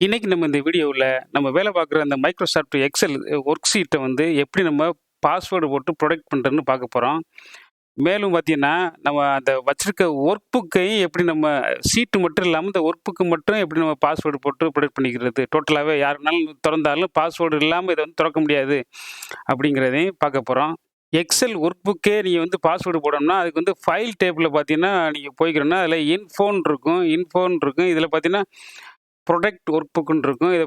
இன்றைக்கி நம்ம இந்த வீடியோவில் நம்ம வேலை பார்க்குற அந்த மைக்ரோசாஃப்ட் எக்ஸல் ஒர்க் ஷீட்டை வந்து எப்படி நம்ம பாஸ்வேர்டு போட்டு ப்ரொடெக்ட் பண்ணுறதுன்னு பார்க்க போகிறோம் மேலும் பார்த்தீங்கன்னா நம்ம அந்த வச்சுருக்க ஒர்க் புக்கையும் எப்படி நம்ம சீட்டு மட்டும் இல்லாமல் இந்த ஒர்க் புக்கு மட்டும் எப்படி நம்ம பாஸ்வேர்டு போட்டு ப்ரொடெக்ட் பண்ணிக்கிறது? டோட்டலாகவே யாருனாலும் திறந்தாலும் பாஸ்வேர்டு இல்லாமல் இதை வந்து திறக்க முடியாது அப்படிங்கிறதையும் பார்க்க போகிறோம் எக்ஸல் ஒர்க் புக்கே நீங்கள் வந்து பாஸ்வேர்டு போடணும்னா அதுக்கு வந்து ஃபைல் டேபிளில் பார்த்தீங்கன்னா நீங்கள் போய்க்கிறோன்னா அதில் இன்ஃபோன் இருக்கும் இன்ஃபோன் இருக்கும். இதில் பார்த்தீங்கன்னா ப்ரொடெக்ட் ஒர்க் புக்குன்னு இருக்கும் இதை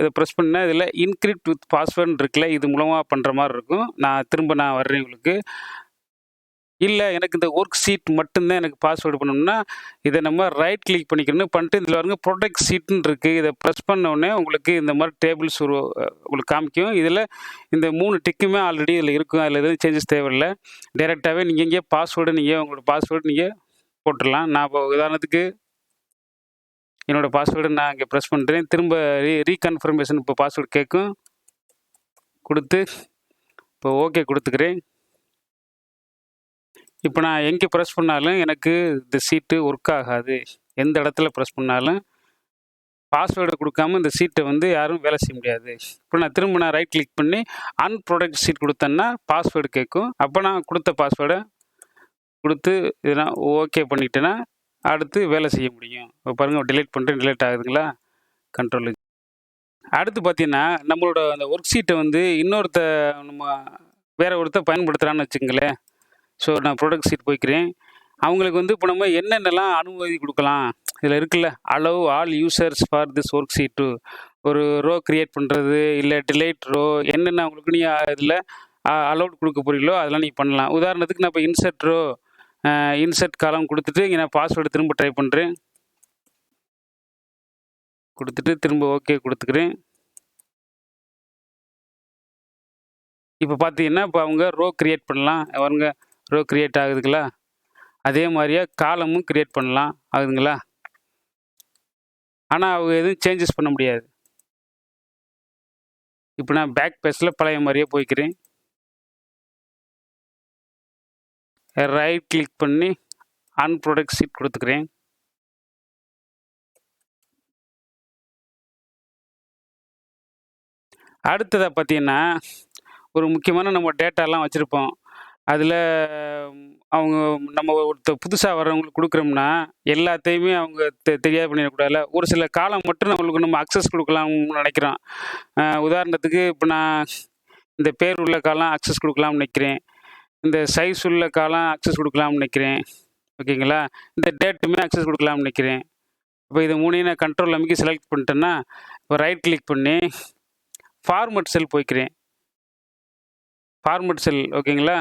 இதை ப்ரெஸ் பண்ணால் இதில் இன்க்ரிப்ட் வித் பாஸ்வேர்டுன்னு இருக்குல்ல இது மூலமாக பண்ணுற மாதிரி இருக்கும். நான் திரும்ப நான் வர்றேன் உங்களுக்கு. இல்லை எனக்கு இந்த ஒர்க் ஷீட் மட்டும்தான் எனக்கு பாஸ்வேர்டு பண்ணணும்னா இதை நம்ம ரைட் கிளிக் பண்ணிக்கணும். பண்ணிட்டு இதில் வருங்க ப்ரொடக்ட் ஷீட்னு இருக்குது இதை ப்ரெஸ் பண்ண உடனே உங்களுக்கு இந்த மாதிரி டேபிள்ஸ் ஒரு உங்களுக்கு காமிக்கும். இதில் இந்த மூணு டிக்குமே ஆல்ரெடி இதில் இருக்கும். அதில் எதுவும் சேஞ்சஸ் தேவையில்லை. டைரெக்டாகவே நீங்கள் இங்கே பாஸ்வேர்டு நீங்கள் உங்களோட பாஸ்வேர்டு நீங்கள் போட்டுடலாம். நான் இப்போ உதாரணத்துக்கு என்னோடய பாஸ்வேர்டு நான் இங்கே ப்ரெஸ் பண்ணுறேன் திரும்ப ரீ ரீகன்ஃபர்மேஷன் இப்போ பாஸ்வேர்டு கேட்கும் கொடுத்து இப்போ ஓகே கொடுத்துக்கிறேன். இப்போ நான் எங்கே ப்ரெஸ் பண்ணாலும் எனக்கு இந்த சீட்டு ஒர்க் ஆகாது. எந்த இடத்துல ப்ரெஸ் பண்ணாலும் பாஸ்வேர்டு கொடுக்காம இந்த சீட்டை வந்து யாரும் வேலை செய்ய முடியாது. இப்போ நான் திரும்ப நான் ரைட் கிளிக் பண்ணி அன்ப்ரொடக்ட் சீட் கொடுத்தேன்னா பாஸ்வேர்டு கேட்கும் அப்போ நான் கொடுத்த பாஸ்வேர்டை கொடுத்து இதெல்லாம் ஓகே பண்ணிட்டேன்னா அடுத்து வேலை செய்ய முடியும். இப்போ பாருங்கள் டிலீட் பண்ணுறேன் டிலீட் ஆகுதுங்களா? கண்ட்ரோல் அடுத்து பார்த்தீங்கன்னா நம்மளோட அந்த ஒர்க் ஷீட்டை வந்து இன்னொருத்த நம்ம வேற ஒருத்தர் பயன்படுத்துகிறான்னு வச்சுங்களேன் ஸோ நான் ப்ராடக்ட் ஷீட் போய்க்கிறேன். அவங்களுக்கு வந்து இப்போ நம்ம என்னென்னலாம் அனுமதி கொடுக்கலாம்? இதில் இருக்குல்ல allow all users for this worksheet ஒரு ரோ க்ரியேட் பண்ணுறது இல்லை டிலேட் ரோ என்னென்ன அவங்களுக்கு நீ இதில் அலௌட் கொடுக்க போகிறீங்களோ அதெல்லாம் நீங்கள் பண்ணலாம். உதாரணத்துக்கு நான் இப்போ இன்சர்ட் ரோ இன்செர்ட் காலம் கொடுத்துட்டு இங்கே நான் பாஸ்வேர்டு திரும்ப ட்ரை பண்ணுறேன் கொடுத்துட்டு திரும்ப ஓகே கொடுத்துக்கிறேன். இப்போ பார்த்தீங்கன்னா இப்போ அவங்க ரோ க்ரியேட் பண்ணலாம். அவங்க ரோ க்ரியேட் ஆகுதுங்களா? அதே மாதிரியே காலமும் க்ரியேட் பண்ணலாம். ஆகுதுங்களா? ஆனால் அவங்க எதுவும் சேஞ்சஸ் பண்ண முடியாது. இப்போ நான் பேக் பேஸில் பழைய மாதிரியே போய்க்கிறேன். ரைட் கிளிக் பண்ணி அன்ப்ரொடக்ட் சீட் கொடுத்துக்கிறேன். அடுத்ததை பார்த்தீங்கன்னா ஒரு முக்கியமான நம்ம டேட்டாலாம் வச்சுருப்போம். அதில் அவங்க நம்ம ஒருத்தர் புதுசாக வர்றவங்களுக்கு கொடுக்குறோம்னா எல்லாத்தையுமே அவங்க தெ தெரியாது பண்ணிடக்கூடாதுல ஒரு சில காலம் மட்டும் நம்மளுக்கு நம்ம அக்சஸ் கொடுக்கலாம்னு நினைக்கிறோம். உதாரணத்துக்கு இப்போ நான் இந்த பேர் உள்ள காலம் அக்சஸ் கொடுக்கலாம்னு நினைக்கிறேன். இந்த சைஸ் உள்ள காலம் அக்சஸ் கொடுக்கலாம்னு நினைக்கிறேன். ஓகேங்களா? இந்த டேட்டுமே அக்சஸ் கொடுக்கலாம்னு நினைக்கிறேன். இப்போ இது மூணையும் நான் கண்ட்ரோல் அமைக்கி செலக்ட் பண்ணிட்டேன்னா இப்போ ரைட் கிளிக் பண்ணி ஃபார்மட் செல் போய்க்கிறேன். ஃபார்மட் செல் ஓகேங்களா?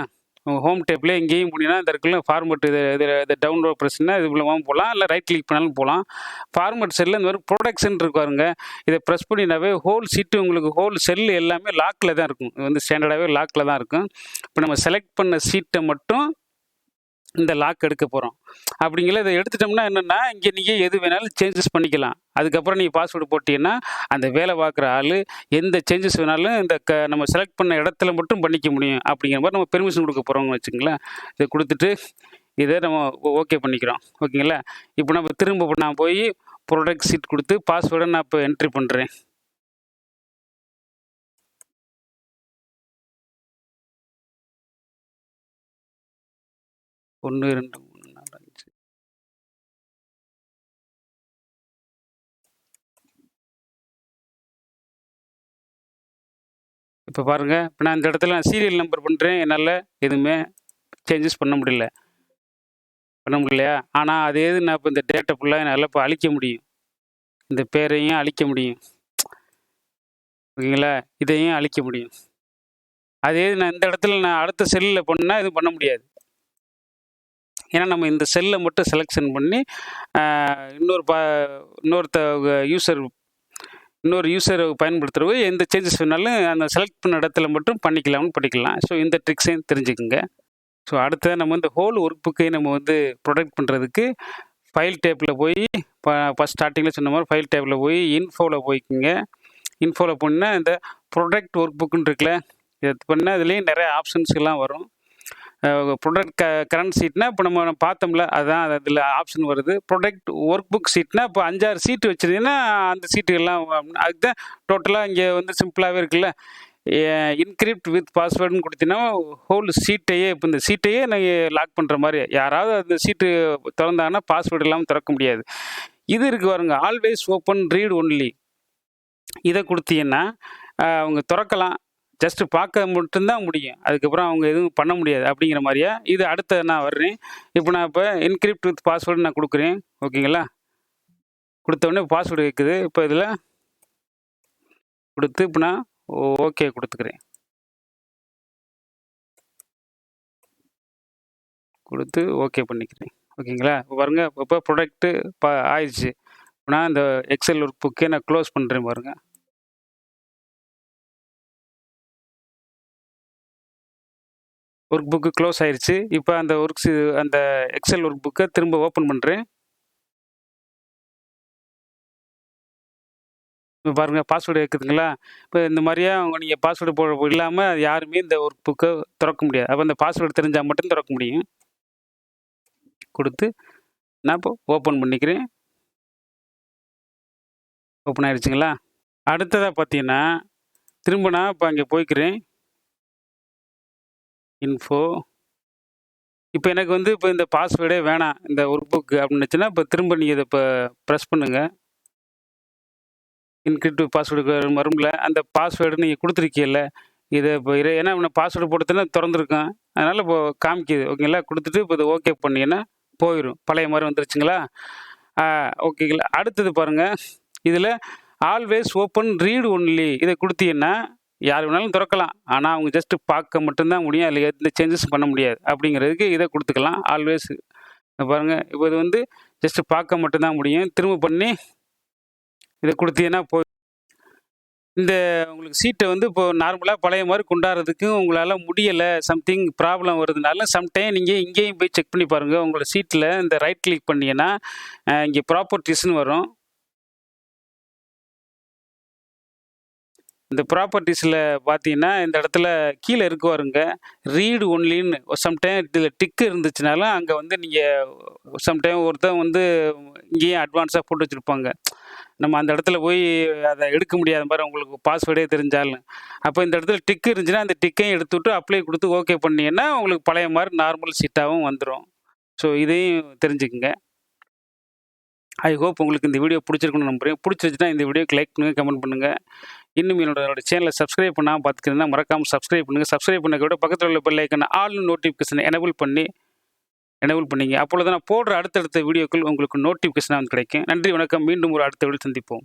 ஹோம் டேப்பில் எங்கேயும் போனீங்கன்னா இந்த இருக்குல்ல ஃபார்மட் இது இது இது டவுன்லோட் ப்ரெஸ்னா இது மூலமாக போகலாம். இல்லை ரைட் கிளிக் பண்ணாலும் போகலாம். ஃபார்மெட் செல்லில் இந்த மாதிரி ப்ரொடக்ஷன் இருக்காருங்க இதை ப்ரெஸ் பண்ணினாவே ஹோல் சீட்டு உங்களுக்கு ஹோல் செல் எல்லாமே லாக்கில் தான் இருக்கும். இது வந்து ஸ்டாண்டர்டாகவே லாக்கில் தான் இருக்கும். இப்போ நம்ம செலக்ட் பண்ண சீட்டை மட்டும் இந்த லாக் எடுக்க போகிறோம் அப்படிங்கிற இதை எடுத்துட்டோம்னா என்னென்னா இங்கே நீங்கள் எது வேணாலும் சேஞ்சஸ் பண்ணிக்கலாம். அதுக்கப்புறம் நீங்கள் பாஸ்வேர்டு போட்டீங்கன்னா அந்த வேலை பார்க்குற ஆள் எந்த சேஞ்சஸ் வேணாலும் இந்த க நம்ம செலக்ட் பண்ண இடத்துல மட்டும் பண்ணிக்க முடியும். அப்படிங்கிற மாதிரி நம்ம பெர்மிஷன் கொடுக்க போகிறோம்னு வச்சுங்களேன் இதை கொடுத்துட்டு இதை நம்ம ஓகே பண்ணிக்கிறோம். ஓகேங்களா இப்போ நம்ம திரும்ப நான் போய் ப்ரொடக்ட் சீட் கொடுத்து பாஸ்வேர்டை நான் இப்போ என்ட்ரி பண்ணுறேன் ஒன்று ரெண்டு மூணு நாலு அஞ்சு இப்போ பாருங்கள் இப்போ நான் இந்த இடத்துல நான் சீரியல் நம்பர் பண்ணுறேன் என்னால் எதுவுமே சேஞ்சஸ் பண்ண முடியல. பண்ண முடியலையா? ஆனால் அது எது நான் இப்போ இந்த டேட்டை ஃபுல்லாக என்னால் இப்போ அழிக்க முடியும். இந்த பேரையும் அழிக்க முடியும். ஓகேங்களா? இதையும் அழிக்க முடியும். அதே நான் இந்த இடத்துல நான் அடுத்த செல்லில் பண்ணால் எதுவும் பண்ண முடியாது. ஏன்னா நம்ம இந்த செல்லை மட்டும் செலெக்ஷன் பண்ணி இன்னொரு பா இன்னொருத்த யூசர் இன்னொரு யூசர் பயன்படுத்துகிறவங்க எந்த சேஞ்சஸ் வேணாலும் அந்த செலக்ட் பண்ண இடத்துல மட்டும் பண்ணிக்கலாம்னு பண்ணிக்கலாம் ஸோ இந்த ட்ரிக்ஸையும் தெரிஞ்சுக்குங்க. ஸோ அடுத்த நம்ம இந்த ஹோல் ஒர்க் புக்கை நம்ம வந்து ப்ரொடெக்ட் பண்ணுறதுக்கு ஃபைல் டேப்பில் போய் ஃபஸ்ட் ஸ்டார்டிங்கில் சொன்ன மாதிரி ஃபைல் டேப்பில் போய் இன்ஃபோவில் போய்க்குங்க. இன்ஃபோவில் போனால் இந்த ப்ரொடக்ட் ஒர்க் புக்குன்னு இருக்குல்ல இது பண்ணால் அதுலேயும் நிறைய ஆப்ஷன்ஸ்லாம் வரும். ப்ரொடக்ட் க கரண்ட் சீட்னா இப்போ நம்ம பார்த்தோம்ல அதுதான் அதில் ஆப்ஷன் வருது. ப்ரொடக்ட் ஒர்க் புக் சீட்னா இப்போ அஞ்சாறு சீட்டு வச்சுருந்தீங்கன்னா அந்த சீட்டுகள்லாம் அதுக்கு தான் டோட்டலாக இங்கே வந்து சிம்பிளாகவே இருக்குல்ல. இன்கிரிப்ட் வித் பாஸ்வேர்டுன்னு கொடுத்தீங்கன்னா ஹோல் சீட்டையே இப்போ இந்த சீட்டையே நீங்கள் லாக் பண்ணுற மாதிரி யாராவது அந்த சீட்டு திறந்தாங்கன்னா பாஸ்வேர்டு இல்லாமல் திறக்க முடியாது. இது இருக்குது பாருங்க ஆல்வேஸ் ஓப்பன் ரீட் ஒன்லி இதை கொடுத்தீங்கன்னா அவங்க திறக்கலாம். ஜஸ்ட்டு பார்க்க மட்டும்தான் முடியும். அதுக்கப்புறம் அவங்க எதுவும் பண்ண முடியாது. அப்படிங்கிற மாதிரியா? இது அடுத்த நான் வர்றேன். இப்போ நான் இப்போ என்கிரிப்ட் வித் பாஸ்வேர்டு நான் கொடுக்குறேன். ஓகேங்களா? கொடுத்தோடனே பாஸ்வேர்டு கேட்குது இப்போ இதில் கொடுத்து இப்போ நான் ஓகே கொடுத்துக்கிறேன். கொடுத்து ஓகே பண்ணிக்கிறேன். ஓகேங்களா? இப்போ பாருங்கள் இப்போ ப்ராடக்ட்டு பா ஆயிடுச்சு. இப்போ நான் இந்த எக்ஸல் ஒர்க் புக்கே நான் க்ளோஸ் பண்ணுறேன் பாருங்கள் ஒர்க் புக்கு க்ளோஸ் ஆயிடுச்சு இப்போ அந்த ஒர்க்ஸ் அந்த எக்ஸல் ஒர்க் புக்கை திரும்ப ஓப்பன் பண்ணுறேன் இப்போ பாருங்கள் பாஸ்வேர்டு இருக்குதுங்களா? இப்போ இந்த மாதிரியே அவங்க நீங்கள் பாஸ்வேர்டு போட இல்லாமல் யாருமே இந்த ஒர்க் புக்கை திறக்க முடியாது. அப்போ அந்த பாஸ்வேர்டு தெரிஞ்சால் மட்டும் திறக்க முடியும். கொடுத்து நான் இப்போ ஓப்பன் பண்ணிக்கிறேன். ஓப்பன் ஆயிடுச்சுங்களா அடுத்ததாக பார்த்தீங்கன்னா திரும்ப நான் இப்போ அங்கே போய்க்கிறேன். இன்ஃபோ இப்போ எனக்கு வந்து இப்போ இந்த பாஸ்வேர்டே வேணாம். இந்த ஒர்க் புக் அப்படின்னுச்சுன்னா இப்போ திரும்ப நீங்கள் இதை இப்போ ப்ரெஸ் பண்ணுங்கள் இன்கிரிப்டிவ் பாஸ்வேர்டு வரும்ல அந்த பாஸ்வேர்டு நீங்கள் கொடுத்துருக்கீல்ல இதை இப்போ இதை ஏன்னா நான் பாஸ்வேர்டு போட்டுனா திறந்துருக்கேன். அதனால் இப்போ காமிக்குது. ஓகேங்களா கொடுத்துட்டு இப்போ இதை ஓகே பண்ணிங்கன்னா போயிடும் பழைய மாதிரி வந்துருச்சுங்களா? ஓகேங்களா அடுத்தது பாருங்கள் இதில் ஆல்வேஸ் ஓப்பன் ரீடு ஒன்லி இதை கொடுத்தீங்கன்னா யார் வேணாலும் திறக்கலாம். ஆனால் அவங்க ஜஸ்ட்டு பார்க்க மட்டும்தான் முடியும். அதில் எந்த சேஞ்சஸும் பண்ண முடியாது. அப்படிங்கிறதுக்கு இதை கொடுத்துக்கலாம். ஆல்வேஸ் பாருங்கள் இப்போ இது வந்து ஜஸ்ட்டு பார்க்க மட்டும்தான் முடியும். திரும்ப பண்ணி இதை கொடுத்தீங்கன்னா போ இந்த உங்களுக்கு சீட்டை வந்து இப்போ நார்மலாக பழைய மாதிரி கொண்டாடுறதுக்கும் உங்களால் முடியலை. சம்திங் ப்ராப்ளம் வருதுனால சம்டைம் நீங்கள் இங்கேயும் போய் செக் பண்ணி பாருங்கள் உங்களோட சீட்டில் இந்த ரைட் கிளிக் பண்ணிங்கன்னா இங்கே ப்ராப்பர்ட்டிஸ்னு வரும். இந்த ப்ராப்பர்ட்டிஸில் பார்த்தீங்கன்னா இந்த இடத்துல கீழே இருக்குவாருங்க ரீடு ஒன்லின்னு சம்டைம் இதில் டிக்கு இருந்துச்சுனாலும் அங்கே வந்து நீங்கள் சம்டைம் ஒருத்தன் வந்து இங்கேயும் அட்வான்ஸாக போட்டு வச்சுருப்பாங்க. நம்ம அந்த இடத்துல போய் அதை எடுக்க முடியாத மாதிரி உங்களுக்கு பாஸ்வேர்டே தெரிஞ்சாலும். அப்போ இந்த இடத்துல டிக்கு இருந்துச்சுன்னா அந்த டிக்கையும் எடுத்து விட்டு அப்ளை கொடுத்து ஓகே பண்ணீங்கன்னா உங்களுக்கு பழைய மாதிரி நார்மல் சீட்டாகவும் வந்துடும் ஸோ இதையும் தெரிஞ்சுக்குங்க. ஐ ஹோப் உங்களுக்கு இந்த வீடியோ பிடிச்சிருக்குன்னு நம்புறேன். பிடிச்சிருச்சுன்னா இந்த வீடியோக்கு லைக் பண்ணுங்கள் கமெண்ட் பண்ணுங்கள் இன்னும் என்னோட சேனலை சப்ஸ்கிரைப் பண்ணாமல் பார்த்துக்கிறதா மறக்காமல் சப்ஸ்கிரைப் பண்ணுங்கள் சப்ஸ்கிரைப் பண்ண கூட பக்கத்தில் உள்ள பெல் ஐக்கனை ஆல் நோட்டிஃபிகேஷன் எனபிள் பண்ணி எனபிள் பண்ணிங்க. அப்பொழுது நான் போடுற அடுத்தடுத்த வீடியோக்கள் உங்களுக்கு நோட்டிஃபிகேஷனாக வந்து கிடைக்கும். நன்றி வணக்கம். மீண்டும் ஒரு அடுத்த வீடியோ சந்திப்போம்.